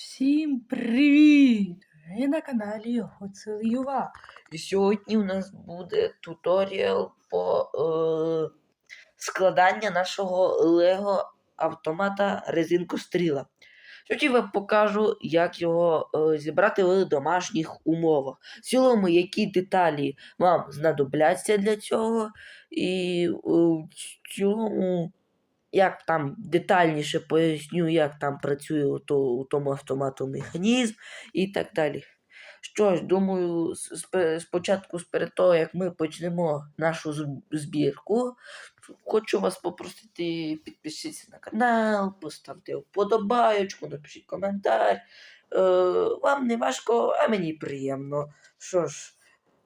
Всім привіт! Ви на каналі Гоцелюва. І Сьогодні у нас буде туторіал по е, складанню нашого Лего автомата резинкостріла. Сьогодні я вам покажу, як його е, зібрати в домашніх умовах. В цілому, які деталі вам знадобляться для цього, і е, в цілому, як там детальніше поясню, як там працює у, то, у тому автомату механізм і так далі. Що ж, думаю, спочатку перед того, як ми почнемо нашу збірку, хочу вас попросити підпишіться на канал, поставте вподобайочку, напишіть коментар. Е, вам не важко, а мені приємно. Що ж,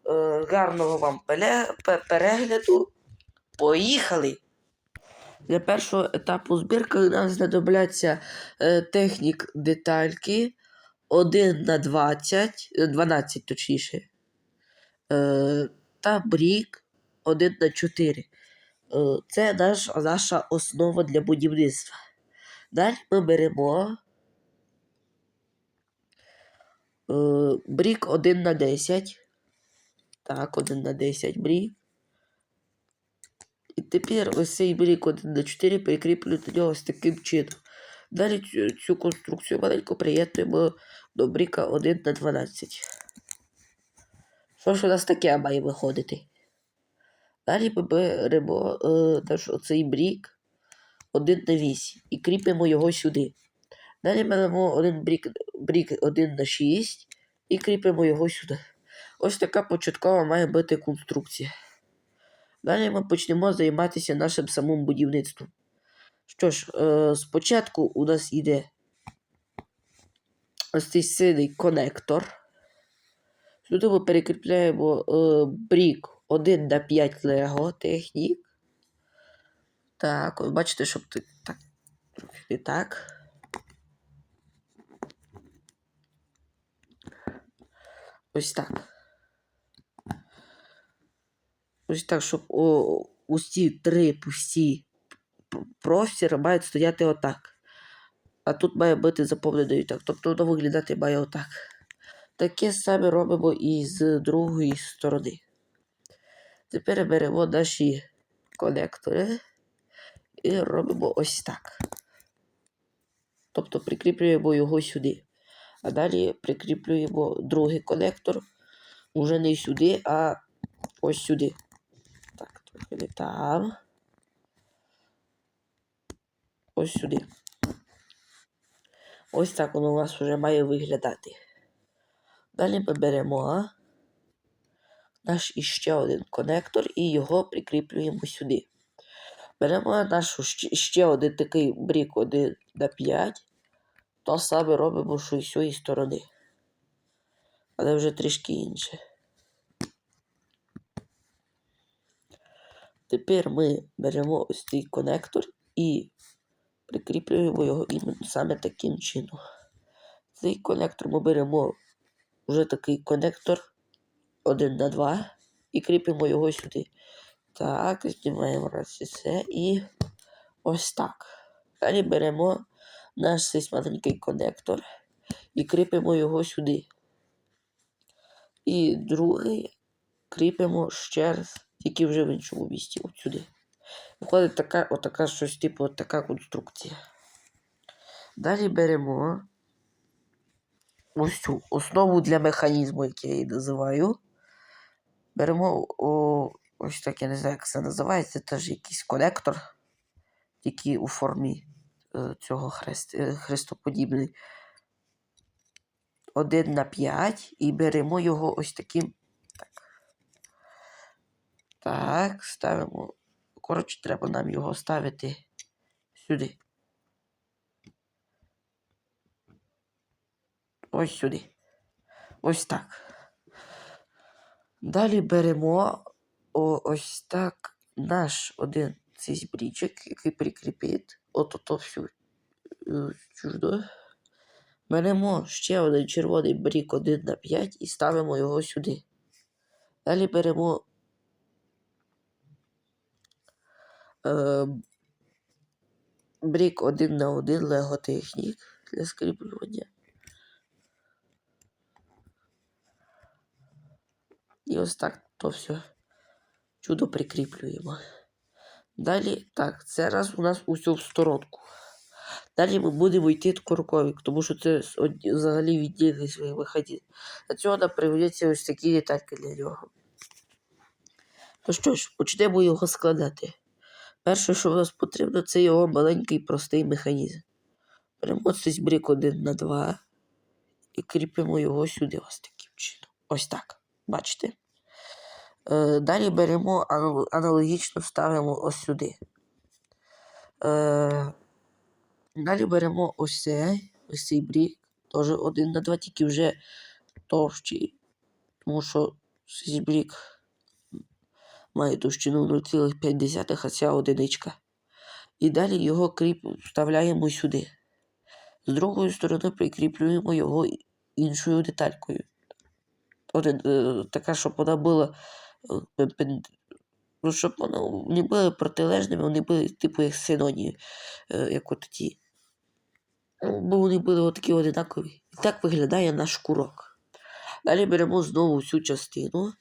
е, гарного вам перегляду. Поїхали! Для першого етапу збірки нам знадобляться е, технік детальки. 1 на 20, е, 12 точніше. Е, та брік 1 на 4. Е, це наш, наша основа для будівництва. Далі ми беремо е, брік 1 на 10. Так, 1 на 10 брік. І тепер ось цей брік 1 на 4 прикріплю до нього ось таким чином. Далі цю, цю конструкцію маленько приєднуємо до бріка 1 на 12. Що ж у нас таке має виходити? Далі ми беремо е, наш оцей брік 1 на 8 і кріпимо його сюди. Далі беремо один брік, брік 1 на 6 і кріпимо його сюди. Ось така початкова має бути конструкція. Далі ми почнемо займатися нашим самим будівництвом. Що ж, е, спочатку у нас йде ось цей синій конектор. Сюди ми перекріпляємо е, брік 1 на 5 Лего технік. Так, от бачите, щоб ти так. не так. Ось так. Ось так, щоб о, усі три пусті простіри мають стояти отак. А тут має бути заповнено і так. Тобто воно виглядати має отак. Таке саме робимо і з другої сторони. Тепер беремо наші конектори і робимо ось так. Тобто прикріплюємо його сюди. А далі прикріплюємо другий конектор уже не сюди, а ось сюди. Там. Ось сюди. Ось так воно у нас вже має виглядати. Далі ми беремо наш іще один конектор і його прикріплюємо сюди. Беремо наш ще один такий брік 1 на 5. То саме робимо, що і з цієї сторони. Але вже трішки інше. Тепер ми беремо ось цей конектор і прикріплюємо його іменно саме таким чином. Цей конектор ми беремо вже такий конектор 1 на 2 і кріпимо його сюди. Так, знімаємо раз і все і ось так. Далі беремо наш цей маленький конектор і кріпимо його сюди. І другий кріпимо ще раз, тільки вже в іншому місці, от сюди. Виходить така, отака щось, типу, от така конструкція. Далі беремо ось цю основу для механізму, як я її називаю. Беремо о, ось так, я не знаю, як це називається, теж якийсь конектор, тільки у формі е, цього хрест, е, хрестоподібний. 1 на 5 і беремо його ось таким. Так. Ставимо. Коротше, треба нам його ставити сюди. Ось сюди. Ось так. Далі беремо ось так наш один цей збрічок, який прикріпить от ото всю е. Беремо ще один червоний брік 1 на 5 і ставимо його сюди. Далі беремо Е, брік один на один леготехнік для скріплювання. І ось так то все чудо прикріплюємо. Далі, так, це раз у нас усю в сторонку. Далі ми будемо йти корковик, тому що це взагалі віддільний свій виході. Для цього нам приведеться ось такі детальки для нього. Ну що ж, почнемо його складати. Перше, що в нас потрібно, це його маленький простий механізм. Беремо цей брік один на два і кріпимо його сюди ось таким чином. Ось так. Бачите? Е, далі беремо аналогічно ставимо ось сюди. Е, далі беремо ось цей, ось цей брік, теж один на два, тільки вже товщий. Тому що цей брік має товщину 0,5, а одиничка. І далі його кріп вставляємо сюди. З другої сторони прикріплюємо його іншою деталькою. Один, е, така, щоб вона була. е, Ну, щоб вони не були протилежними, вони були типу як синонії, е, як от ті. Ну, Бо вони були отакі одинакові. І так виглядає наш курок. Далі беремо знову цю частину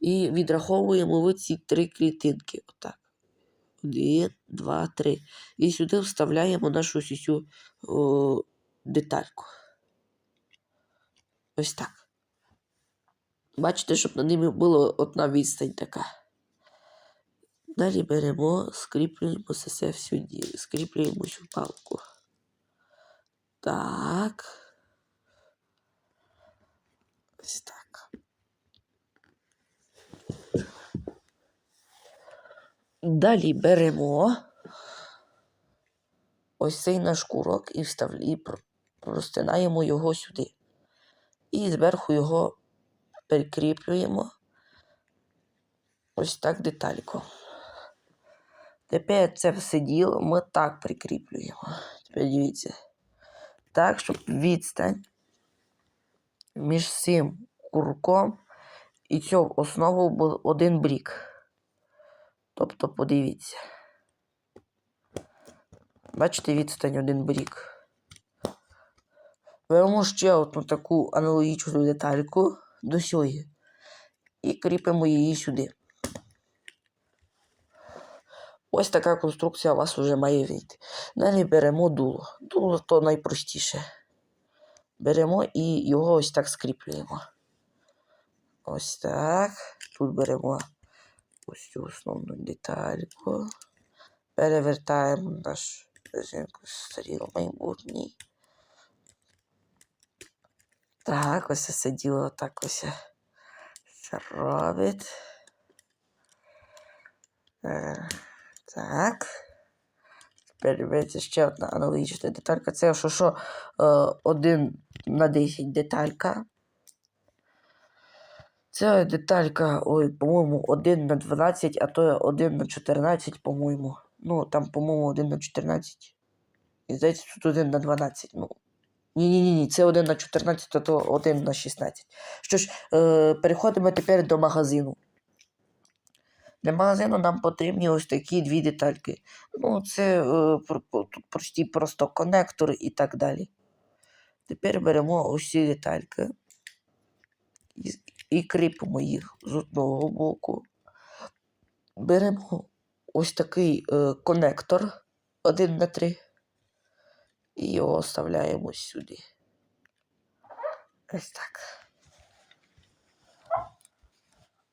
і відраховуємо в ці три клітинки. Отак. Один, два, три. І сюди вставляємо нашу о, детальку. Ось так. Бачите, щоб над ними була одна відстань така. Далі беремо, скріплюємо це сюди, скріплюємо цю палку. Так. Ось так. Далі беремо ось цей наш курок і встав... простинаємо його сюди. І зверху його прикріплюємо ось так детальку. Тепер це все діло ми так прикріплюємо. Тепер дивіться. Так, щоб відстань між цим курком і цю основу був один брік. Тобто, подивіться. Бачите, відстань один брік. Беремо ще одну таку аналогічну детальку до сьогодні і кріпимо її сюди. Ось така конструкція у вас вже має вийти. Далі беремо дуло. Дуло то найпростіше. Беремо і його ось так скріплюємо. Ось так. Тут беремо ось основну детальку. Перевертаємо наш стріл майбутній. Так, ось це діло так ось це робить. Так. Дивіться ще одна аналогічна деталька. Це що, що 1 на 10 деталька. Це деталька, ой, по-моєму, 1 на 12, а то 1 на 14, по-моєму. Ну, там, по-моєму, 1 на 14. І здається, тут 1 на 12. Ну. Ні-ні-ні, це 1 на 14, а то 1 на 16. Що ж, е, переходимо тепер до магазину. Для магазину нам потрібні ось такі дві детальки. Ну, це е, тут прості просто конектори і так далі. Тепер беремо ці детальки і кріпимо їх з одного боку. Беремо ось такий е, конектор 1 на 3 і його вставляємо сюди. Ось так.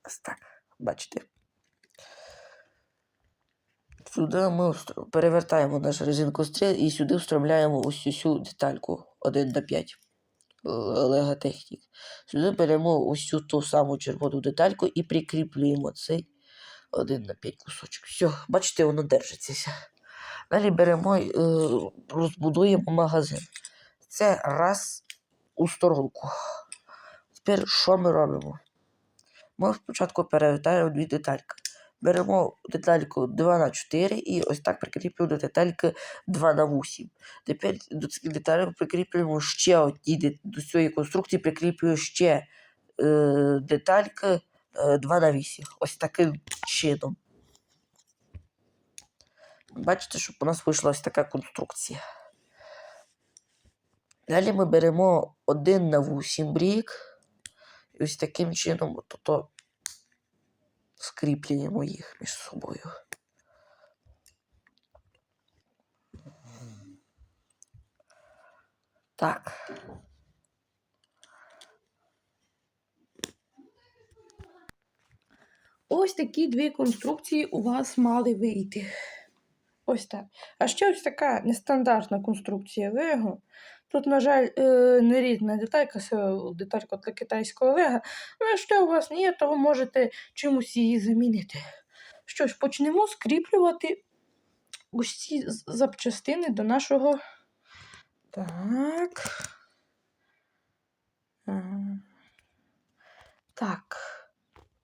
Ось так. Бачите? Сюди ми перевертаємо наш резинкостріл і сюди встромляємо ось цю детальку 1 на 5 Лего Технік. Сюди беремо ось ту саму червону детальку і прикріплюємо цей 1 на 5 кусочок. Все, бачите, воно держиться. Далі беремо е, розбудуємо магазин. Це раз у сторонку. Тепер що ми робимо? Ми спочатку перевертаємо дві детальки. Беремо детальку 2 на 4 і ось так прикріплюємо до детальки 2 на 8. Тепер до цих деталей прикріплюємо ще одні до цієї конструкції прикріплюємо ще е, детальки е, 2 на 8. Ось таким чином. Бачите, щоб у нас вийшла ось така конструкція. Далі ми беремо 1 на 8 брік. І ось таким чином, тобто скріплюємо їх між собою. Так. Ось такі дві конструкції у вас мали вийти. Ось так. А ще ось така нестандартна конструкція Лего. Тут, на жаль, е, не рідна деталька, це деталька для китайського Лего. Ну, якщо у вас не є, то ви можете чимось її замінити. Що ж, почнемо скріплювати з- запчастини до нашого. Так. Так.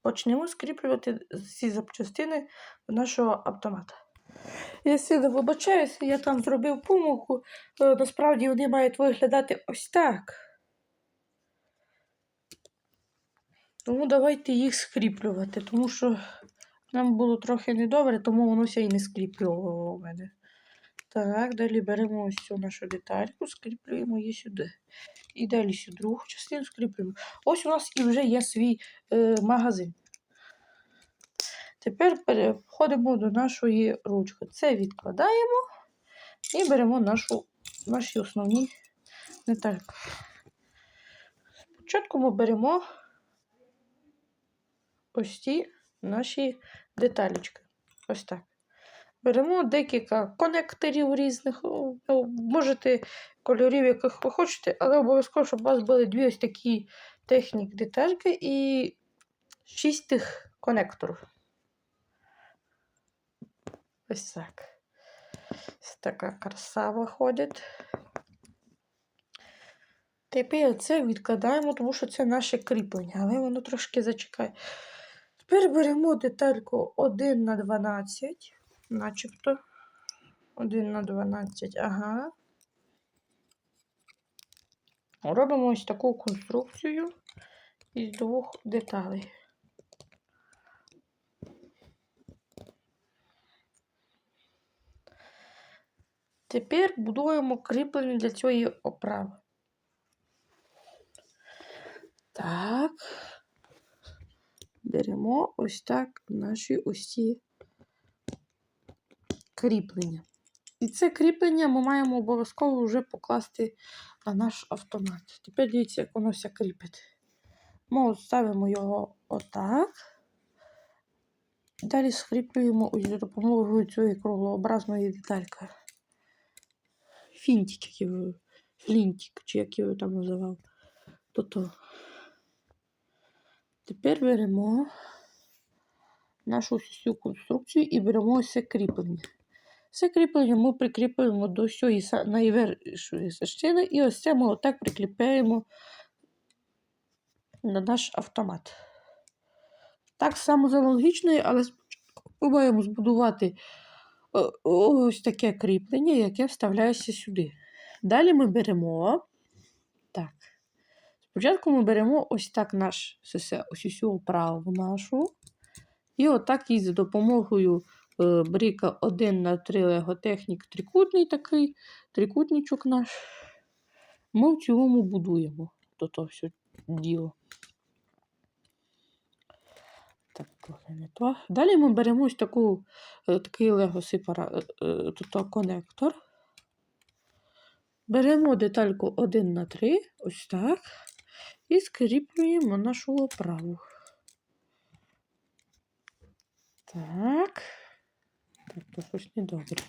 Почнемо скріплювати ці запчастини до нашого автомата. Я сильно вибачаюся, я там зробив помилку. Е, Насправді вони мають виглядати ось так. Тому давайте їх скріплювати, тому що нам було трохи недобре, тому воно ся і не скріплювало у мене. Так, далі беремо ось цю нашу детальку, скріплюємо її сюди. І далі сюди другу частину скріплюємо. Ось у нас і вже є свій е, магазин. Тепер переходимо до нашої ручки. Це відкладаємо і беремо нашу, наші основні детальки. Спочатку ми беремо ось ці наші деталічки. Ось так. Беремо декілька конекторів різних. ну, ну, Можете кольорів, яких ви хочете, але обов'язково, щоб у вас були дві ось такі технік детальки і шість тих конекторів. Ось так. Ось така краса виходить. Тепер це відкладаємо, тому що це наше кріплення, але воно трошки зачекає. Тепер беремо детальку 1 на 12, начебто. 1 на 12, ага. Робимо ось таку конструкцію із двох деталей. Тепер будуємо кріплення для цієї оправи. Так. Беремо ось так наші ці кріплення. І це кріплення ми маємо обов'язково вже покласти на наш автомат. Тепер дивіться, як воно все кріпить. Ми ставимо його отак. Далі скріплюємо за допомогою цієї круглообразної детальки. Його, флінтик, чи як його там називав. То-то. Тепер беремо нашу цю конструкцію і беремо це кріплення. Це кріплення ми прикріплюємо до са- найвершої частини, і ось це ми отак прикріпляємо на наш автомат. Так само за аналогічною, але спочатку маємо збудувати ось таке кріплення, яке вставляється сюди. Далі ми беремо. Так. Спочатку ми беремо ось так наш ось цю оправу нашу. І отак її за допомогою е, бріка 1 на 3 леготехнік трикутний такий, трикутничок наш. Ми в цілому будуємо то все діло. Так, трохи не то. Далі ми беремо ось таку, е, такий лего сепара, е, е, конектор. Беремо детальку 1 на 3, ось так, і скріплюємо нашу оправу. Так. Так, то щось недобре.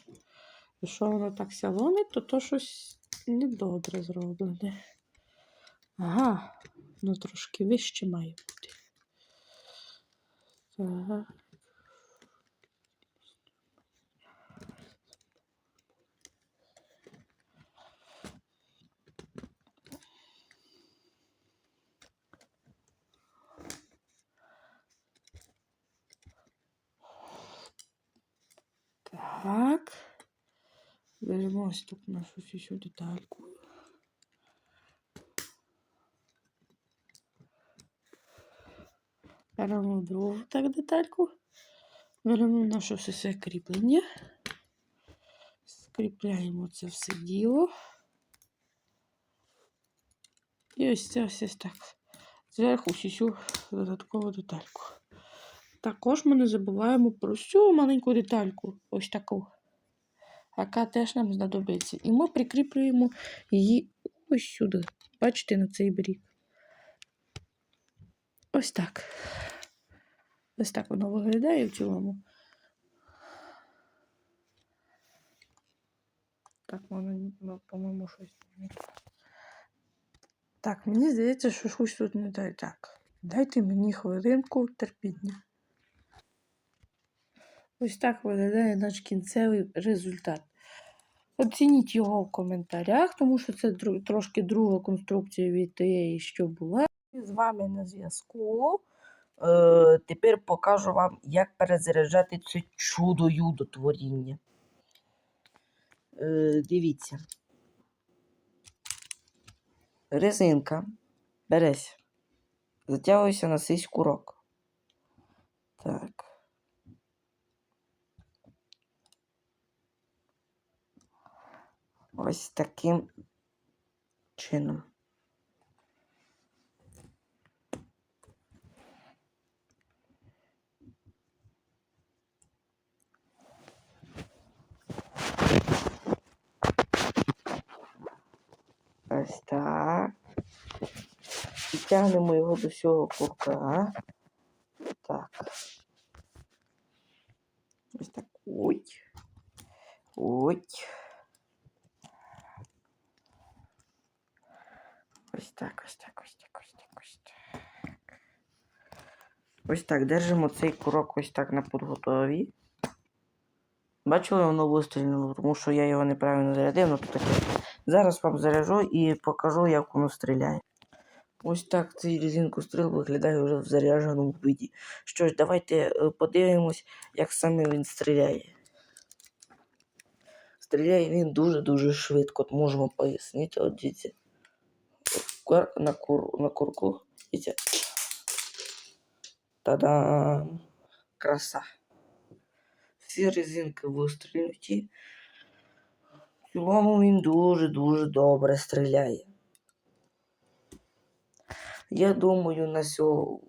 Якщо воно так сяломить, то то щось недобре зроблене. Ага, ну трошки вище має бути. Так. Так. Беремо ось тут нашу цю детальку. Беремо другу так детальку. Беремо наше все кріплення. Скріпляємо це все діло. І ось це ось так. Зверху всю додаткову детальку. Також ми не забуваємо про цю маленьку детальку, ось таку, яка теж нам знадобиться. І ми прикріплюємо її ось сюди. Бачите, на цей брік. Ось так. Ось так воно виглядає в цілому. Так, воно, ну, по-моєму, щось не так. Так, мені здається, що щось тут не так. Так, дайте мені хвилинку терпіння. Ось так виглядає наш кінцевий результат. Оцініть його в коментарях, тому що це трошки друга конструкція від тієї, що була. З вами на зв'язку. Е, тепер покажу вам, як перезаряджати це чудо юдо творіння. Е, дивіться. Резинка береться. Затягується на цей курок. Так. Ось таким чином. Ось так. І тягнемо його до цього курка. Так. Ось так. Ой. Ой. Ось так, ось так, ось так, ось так, ось так. Ось так, держимо цей курок ось так на подготові. Бачили, воно вистрілило, тому що я його неправильно зарядив, ну то таке. Зараз вам заряжу і покажу, як воно стріляє. Ось так цей резинкостріл виглядає вже в зарядженому виді. Що ж, давайте е, подивимось, як саме він стріляє. Стріляє він дуже-дуже швидко, от можемо пояснити. От дивіться. На, кур, на курку. Дивіться. Та-дам! Краса. Всі резинки вистрілюють. Цілому він дуже-дуже добре стріляє. Я думаю, на сьо-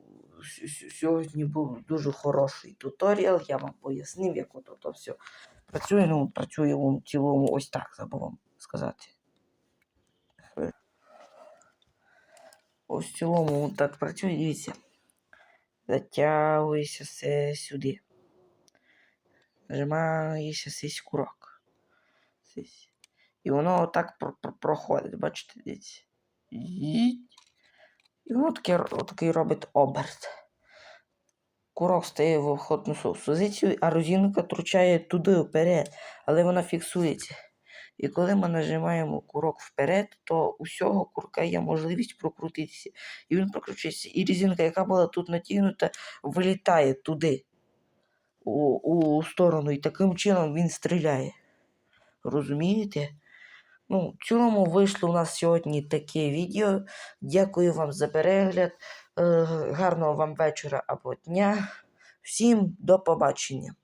сьогодні був дуже хороший туторіал. Я вам пояснив, як от то все працює. Ну, працює в цілому ось так, забув вам сказати. Ось в цілому так працює, дивіться. Затягується все сюди. Нажимається цей курок. Цись. І воно отак про- про- проходить, бачите, дивіться. І воно таке, такий робить оберт. Курок стає в входну позицію, а розінка тручає туди вперед, але вона фіксується. І коли ми нажимаємо курок вперед, то у всього курка є можливість прокрутитися. І він прокручується. І резинка, яка була тут натягнута, вилітає туди, у, у сторону, і таким чином він стріляє. Розумієте? Ну, в цілому вийшло у нас сьогодні таке відео. Дякую вам за перегляд. Е, гарного вам вечора або дня. Всім до побачення.